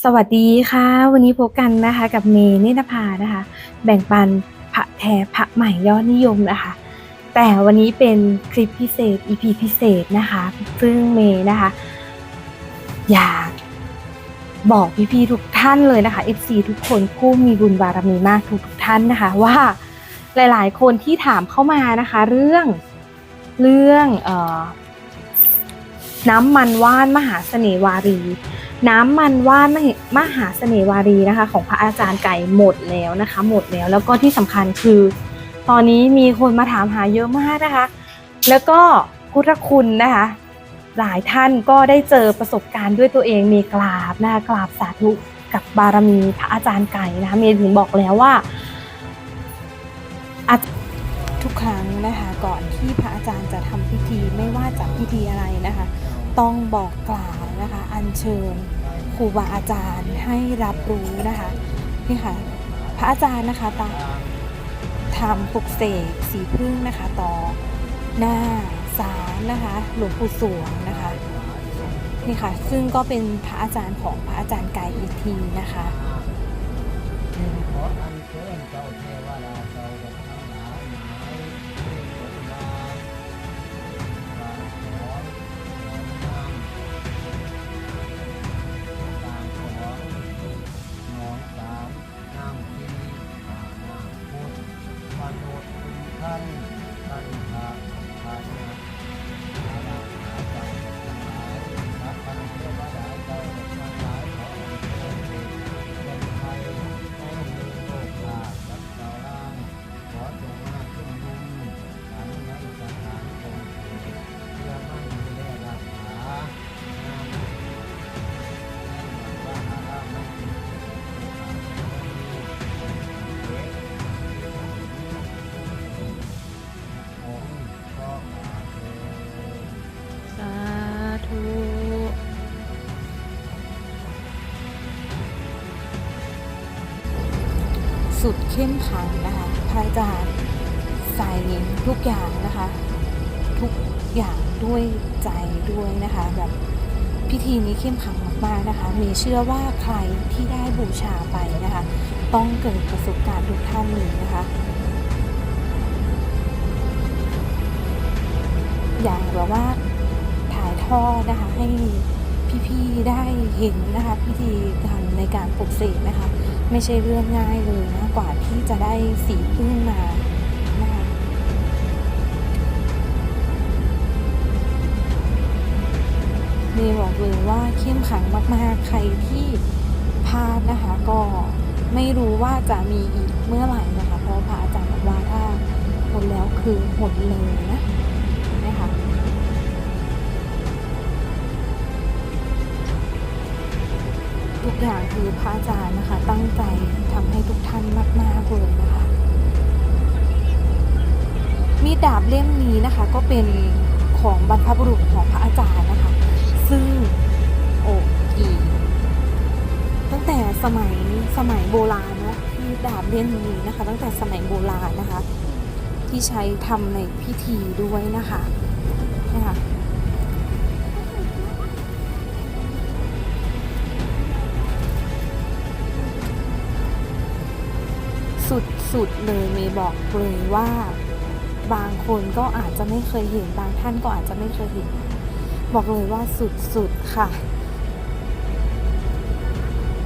สวัสดีค่ะ วันนี้พบกันนะคะกับเมย์เนตรภานะคะ แบ่งปันพระแท้พระใหม่ยอดนิยมนะคะ แต่วันนี้เป็นคลิปพิเศษ EP พิเศษนะคะ ซึ่งเมย์นะคะ อยากบอกพี่ๆทุกท่านเลยนะคะ FC ทุกคนผู้มีบุญบารมีมากทุกทุกท่านนะคะ ว่าหลายๆ คนที่ถามเข้ามานะคะ เรื่องเรื่องออน้ำมันว่านมหาเสน่ห์วารี น้ำมันว่านมหาเสน่ห์วารีนะคะ ของพระอาจารย์ไก่หมดแล้วนะคะ หมดแล้วแล้วก็ที่สำคัญคือ ตอนนี้มีคนมาถามหาเยอะมากนะคะ แล้วก็พุทธคุณนะคะ หลายท่านก็ได้เจอประสบการณ์ด้วยตัวเองมีกราบนะคะกราบสาธุกับบารมีพระอาจารย์ไก่นะคะเมย์ถึงบอกแล้วว่าทุกครั้งนะคะก่อนที่พระอาจารย์จะทำพิธีไม่ว่าจะพิธีอะไรนะคะ ต้องบอกกล่าวนะคะ อัญเชิญ ครูบาอาจารย์ให้รับรู้นะคะนี่ค่ะพระอาจารย์นะคะตาทำปลุกเสกสีพึ่งนะคะ ต่อหน้าศาลนะคะหลวงปู่สวงนะคะนี่ค่ะ ซึ่งก็เป็นพระอาจารย์ของพระอาจารย์ไกายอีกทีนะคะ สุดเข้มขังนะคะพระอาจารย์ใส่ทุกอย่างนะคะ ทุกอย่างด้วยใจด้วยนะคะแบบพิธีนี้เข้มขังมากๆนะคะเมย์เชื่อว่าใครที่ได้บูชาไปนะคะ ต้องเกิดประสบการณ์ทุกท่านเลยนะคะอย่ากแบบว่าถ่ายทอดนะคะให้พี่ๆได้เห็นนะคะพิธีการในการปลุกเสกนะคะ ไม่ใช่เรื่องง่ายเลยนะกว่าที่จะได้สีพึ่งมาเมย์บอกเลยว่าเข้มขังมากๆ ใครที่พลาดนะคะ ก็ไม่รู้ว่าจะมีอีกเมื่อไหร่นะคะ เพราะพระอาจารย์บอกว่าถ้าหมดแล้วคือหมดเลยนะ ทุกอย่างคือพระอาจารย์นะคะ ตั้งใจทำให้ทุกท่านมากๆเลยนะคะ มีดาบเล่มนี้นะคะก็เป็นของบรรพบุรุษของพระอาจารย์นะคะ ซึ่งโอ้อีตั้งแต่สมัยสมัยโบราณนะมีดดาบเล่มนี้นะคะ ตั้งแต่สมัยโบราณนะคะ ที่ใช้ทำในพิธีด้วยนะคะนะคะ สุดๆเลยเมย์บอกเลยว่า บางคนก็อาจจะไม่เคยเห็นบางท่านก็อาจจะไม่เคยเห็น บอกเลยว่าสุดๆค่ะ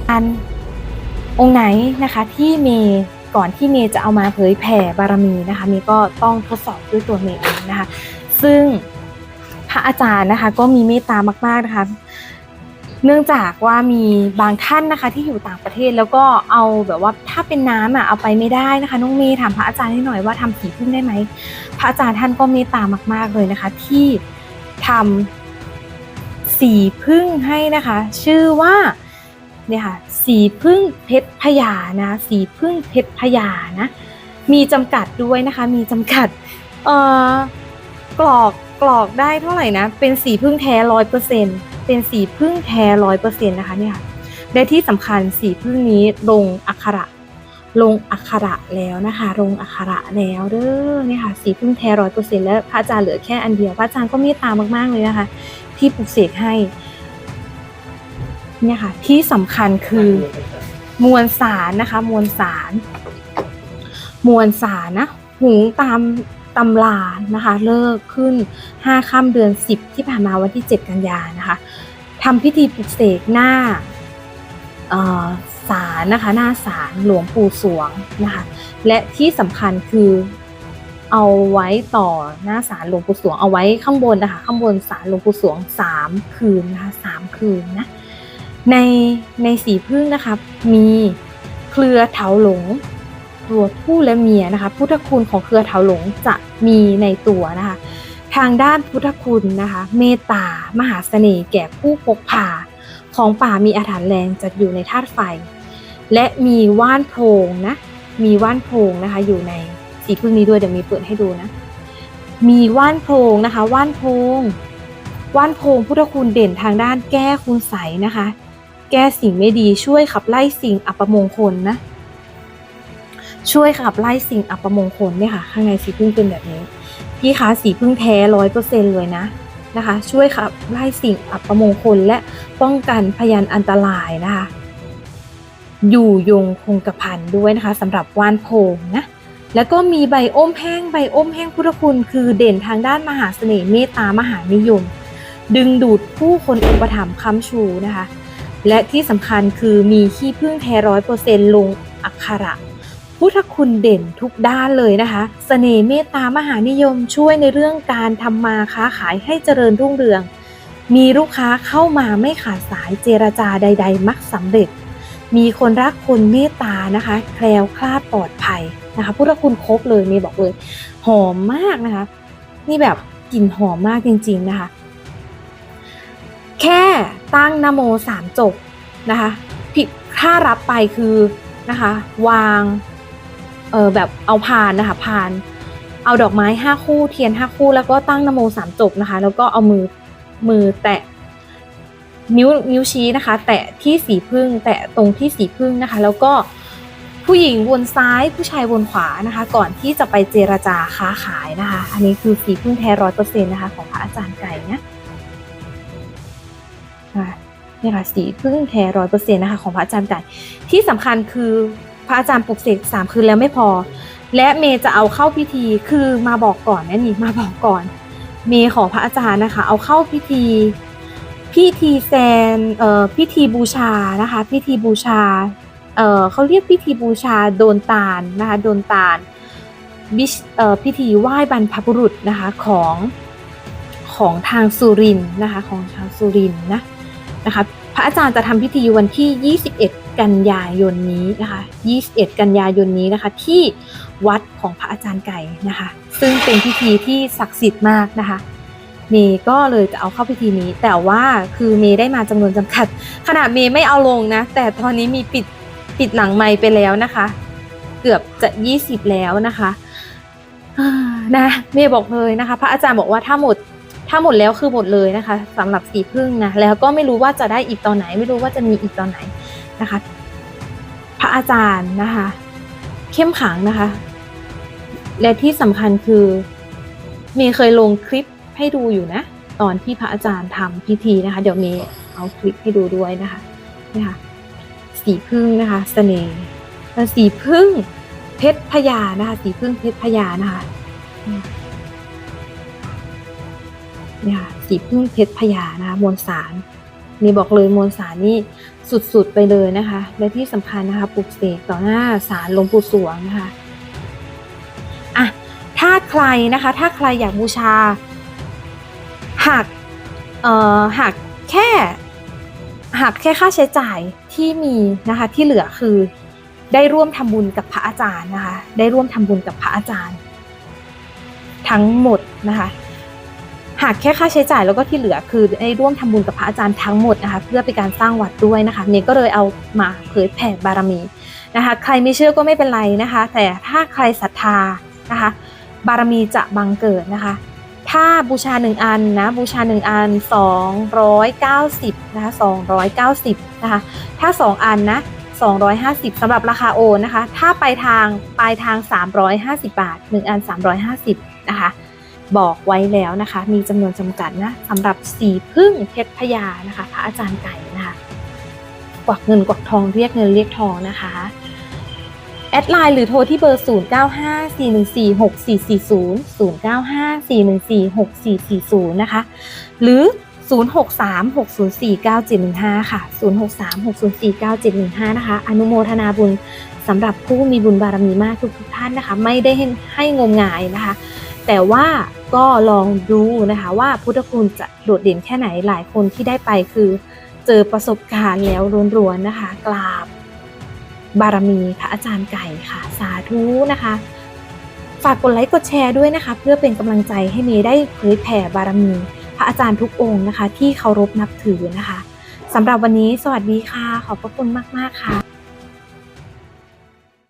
อันองค์ไหนนะคะที่เมย์ก่อนที่เมย์จะเอามาเผยแผ่บารมีนะคะเมย์ก็ต้องทดสอบด้วยตัวเมย์เองนะคะ ซึ่งพระอาจารย์นะคะก็มีเมตตามากๆนะคะ เนื่องจากว่ามีบางท่านนะคะที่อยู่ต่างประเทศแล้วก็เอาแบบว่าถ้าเป็นน้ำอะเอาไปไม่ได้นะคะน้องเมย์ถามพระอาจารย์ให้หน่อยว่าทำสีพึ่งได้ไหมพระอาจารย์ท่านก็เมตตามาก ๆเลยนะคะ ที่ทำสีพึ่งให้นะคะ ชื่อว่าเนี่ยค่ะสีพึ่งเพชรพญานะสีพึ่งเพชรพญานะมีจำกัดด้วยนะคะ มีจำกัดเอ่อกรอกกรอกได้เท่าไหร่นะเป็นสีพึ่งแท้ร้อยเปอร์เซ็นต์ เป็นสีพึ่งแท้ร้อยเปอร์เซ็นต์นะคะเนี่ยค่ะและที่สำคัญสีพึ่งนี้ลงอักขระ ลงอักขระแล้วนะคะ ลงอักขระแล้วเด้อเนี่ยค่ะ สีพึ่งแท้ร้อยเปอร์เซ็นต์แล้วพระอาจารย์เหลือแค่อันเดียว พระอาจารย์ก็เมตตามากๆเลยนะคะ ที่ปลุกเสกให้เนี่ยค่ะ ที่สำคัญคือมวลสารนะคะ มวลสาร มวลสารนะหุงตาม ตำรานะคะ เลิกขึ้น 5ค่ำเดือน 10 ที่ผ่านมาวันที่ 7 กันยานะคะทำพิธีปลุกเสกหน้าศาลนะคะ หน้าศาลหลวงปู่สวงนะคะ และที่สำคัญคือเอาไว้ต่อหน้าศาลหลวงปู่สวงเอาไว้ข้างบนนะคะข้างบนศาลหลวงปู่สวงสามคืนนะคะสามคืนนะในในสีพึ่งนะคะมีเครือเถาหลง ตัวผู้และเมียนะคะพุทธคุณของเครือเถาหลงจะมีในตัวนะคะ ทางด้านพุทธคุณนะคะเมตตามหาเสน่ห์แก่ผู้พกพาของป่ามีอาถรรพ์แรงจะอยู่ในธาตุไฟ และมีว่านโพรงนะมีว่านโพรงนะคะอยู่ในสีพึ่งนี้ด้วยเดี๋ยวมีเปิดให้ดูนะ มีว่านโพรงนะคะ ว่านโพรงว่านโพรงพุทธคุณเด่นทางด้านแก้คุณใสนะคะ แก้สิ่งไม่ดีช่วยขับไล่สิ่งอัปมงคลนะ ช่วยขับไล่สิ่งอัปมงคลเนี่ยค่ะ ข้างในสีพึ่งเป็นแบบนี้ พี่คะสีพึ่งแท้ร้อยเปอร์เซ็นเลยนะนะคะ ช่วยขับไล่สิ่งอัปมงคลและป้องกันพยานอันตรายนะคะ อยู่ยงคงกระพันด้วยนะคะสำหรับว่านโพงนะแล้วก็มีใบอ้มแห้งใบอ้มแห้งพุทธคุณ คือเด่นทางด้านมหาเสน่ห์เมตตามหานิยม ดึงดูดผู้คนอุปถัมภ์ค้ำชูนะคะ และที่สำคัญคือมีขี้พึ่งแท้ร้อยเปอร์เซ็นลงอักขระ พุทธคุณเด่นทุกด้านเลยนะคะเสน่ห์เมตตามหานิยมช่วยในเรื่องการทำมาค้าขายให้เจริญรุ่งเรือง มีลูกค้าเข้ามาไม่ขาดสายเจรจาใด ๆ มักสำเร็จ มีคนรักคนเมตตานะคะ แคล้วคลาดปลอดภัยนะคะ พุทธคุณครบเลยเมย์บอกเลย หอมมากนะคะ นี่แบบกลิ่นหอมมากจริง ๆนะคะ แค่ตั้งนโมสามจบนะคะผิดถ้ารับไปคือนะคะ วาง เออแบบเอาพานนะคะพาน เอาดอกไม้ห้าคู่เทียนห้าคู่แล้วก็ตั้งนโมสามจบนะคะ แล้วก็เอามือมือแตะนิ้วนิ้วชี้นะคะ แตะที่สีพึ่ง แตะตรงที่สีพึ่งนะคะ แล้วก็ผู้หญิงวนซ้ายผู้ชายวนขวานะคะ ก่อนที่จะไปเจรจาค้าขายนะคะ อันนี้คือสีพึ่งแท้ร้อยเปอร์เซ็นต์นะคะ ของพระอาจารย์ไก่นะอะนี่ค่ะสีพึ่งแท้ร้อยเปอร์เซ็นต์นะคะ ของพระอาจารย์ไก่ที่สำคัญคือ พระอาจารย์ปลุกเสกสามคืนแล้วไม่พอ และเมย์จะเอาเข้าพิธีคือมาบอกก่อนนะนี่มาบอกก่อน เมย์ขอพระอาจารย์นะคะ เอาเข้าพิธี พิธีแซนเอ่อพิธีบูชานะคะ พิธีบูชาเอ่อเขาเรียกพิธีบูชาโดนตาลนะคะโดนตาลบิชเอ่อพิธีไหว้บรรพบุรุษนะคะของของทางสุรินนะคะของทางสุรินนะนะคะพระอาจารย์จะทำพิธีวันที่ 21 กันยายนนี้นะคะ21 กันยายนนี้นะคะ ที่วัดของพระอาจารย์ไก่นะคะ ซึ่งเป็นพิธีที่ศักดิ์สิทธิ์มากนะคะ เมย์ก็เลยจะเอาเข้าพิธีนี้ แต่ว่าคือเมย์ได้มาจำนวนจำกัด ขนาดเมย์ไม่เอาลงนะ แต่ตอนนี้มีปิดปิดหลังไมค์ไปแล้วนะคะ เกือบจะ 20 แล้วนะคะนะเมย์บอกเลยนะคะ พระอาจารย์บอกว่าถ้าหมดถ้าหมดแล้วคือหมดเลยนะคะสำหรับสีพึ่งนะแล้วก็ไม่รู้ว่าจะได้อีกตอนไหน ไม่รู้ว่าจะมีอีกตอนไหน นะคะ พระอาจารย์นะคะ เข้มขังนะคะ และที่สำคัญคือเมย์เคยลงคลิปให้ดูอยู่นะ ตอนที่พระอาจารย์ทำพิธีนะคะ เดี๋ยวเมย์เอาคลิปให้ดูด้วยนะคะนี่ค่ะสีพึ่งนะคะเสน่ห์และสีพึ่งเพชรพญานะคะ สีพึ่งเพชรพญานะคะนี่ค่ะสีพึ่งเพชรพญานะคะมวลสาร นี่บอกเลยมวลสารนี่สุดๆไปเลยนะคะ และที่สำคัญนะคะปลุกเสกต่อหน้าสารหลวงปู่สวงนะคะอะถ้าใครนะคะ ถ้าใครอยากบูชาหักเอ่อหักแค่หักแค่ค่าใช้จ่ายที่มีนะคะที่เหลือคือได้ร่วมทำบุญกับพระอาจารย์นะคะ ได้ร่วมทำบุญกับพระอาจารย์ ทั้งหมดนะคะ หักแค่ค่าใช้จ่ายแล้วก็ที่เหลือคือได้ร่วมทำบุญกับพระอาจารย์ทั้งหมดนะคะเพื่อเป็นการสร้างวัดด้วยนะคะเมย์ก็เลยเอามาเผยแผ่บารมีนะคะ ใครไม่เชื่อก็ไม่เป็นไรนะคะ แต่ถ้าใครศรัทธานะคะ บารมีจะบังเกิดนะคะ ถ้าบูชาหนึ่งอันนะบูชาหนึ่งอัน 290นะคะ290นะคะถ้า 2 อันนะ250สำหรับราคาโอนนะคะ ถ้าไปทางปลายทาง 350 บาท 1 อัน 350 นะคะ บอกไว้แล้วนะคะ มีจำนวนจำกัดนะสำหรับสีพึ่งเพชรพญานะคะ พระอาจารย์ไก่นะคะกวักเงินกวักทองเรียกเงินเรียกทองนะคะแอดไลน์หรือโทรที่เบอร์ 0954146440 0954146440 นะคะ หรือ 0636049715 ค่ะ 0636049715 นะคะ อนุโมทนาบุญสำหรับผู้มีบุญบารมีมากทุกทุกท่านนะคะ ไม่ได้ให้ให้งมงายนะคะ แต่ว่า ก็ลองดูนะคะว่าพุทธคุณจะโดดเด่นแค่ไหนหลายคนที่ได้ไปคือเจอประสบการณ์แล้วรวนๆนะคะ กราบบารมีพระอาจารย์ไก่ค่ะ สาธุนะคะ ฝากกดไลค์กดแชร์ด้วยนะคะ เพื่อเป็นกำลังใจให้เมย์ได้เผยแผ่บารมี พระอาจารย์ทุกองค์นะคะ ที่เคารพนับถือนะคะสำหรับวันนี้สวัสดีค่ะ ขอบพระคุณมาก ๆ ค่ะ